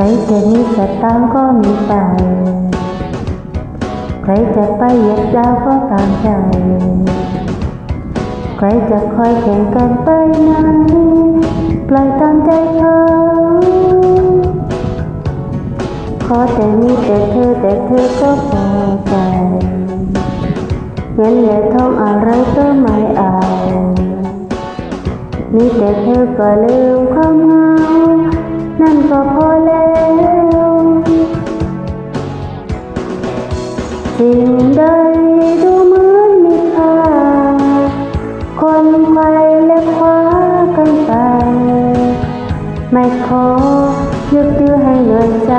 รจะมีสตางก็มีไป ใครจะไปเหยียบดาวก็ตามใจ ใครจะคอยแข่งกันไปไหนปล่อยตามใจเขาขอแต่มีแต่เธอแต่เธอก็พอใจเงินและทองอะไรก็ไม่เอา มีแต่เธอก็ลืมความหงา นั่นก็พอแล้วสิ่งใดดูเหมือนมีค่าคนไปและคว้ากันไป ไม่ขอยึดยื้อให้เหนื่อยใจ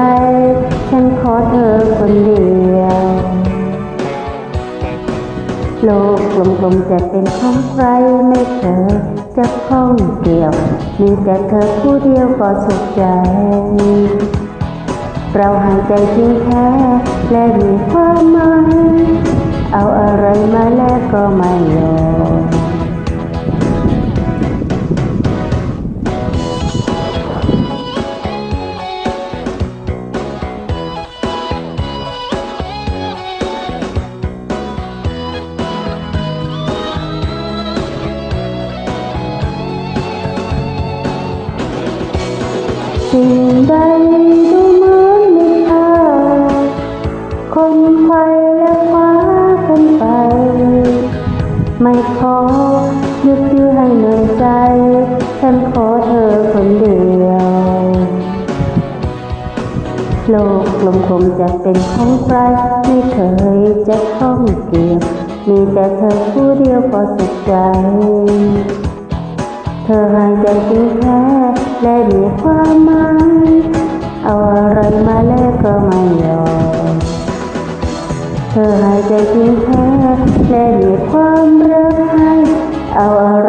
ฉันขอเธอคนเดียว โลกกลมๆจะเป็นของใครไม่เคยจะข้องเกี่ยว มีแต่เธอผู้เดียวก็สุขใจ เราห่างใจเพียงแค่และมีความหมายเอาอะไรมาแลกก็ไม่ยอ สิ่งใดดูเหมือนมีค่าคนใครและคว้ากันไป ไม่ขอยึดยื้อให้เหนื่อยใจ ฉันขอเธอคนเดียว โลกกลมๆจะเป็นของใครไม่เคยจะข้องเกี่ยว มีแต่เธอผู้เดียวก็สุขใจ เธอหายใจเพียงแค่ และมีความหมายเอาอะไรมาแลกก็ไม่ยอมเธอหายใจจริงแท้และมีความรักให้เอาอะไร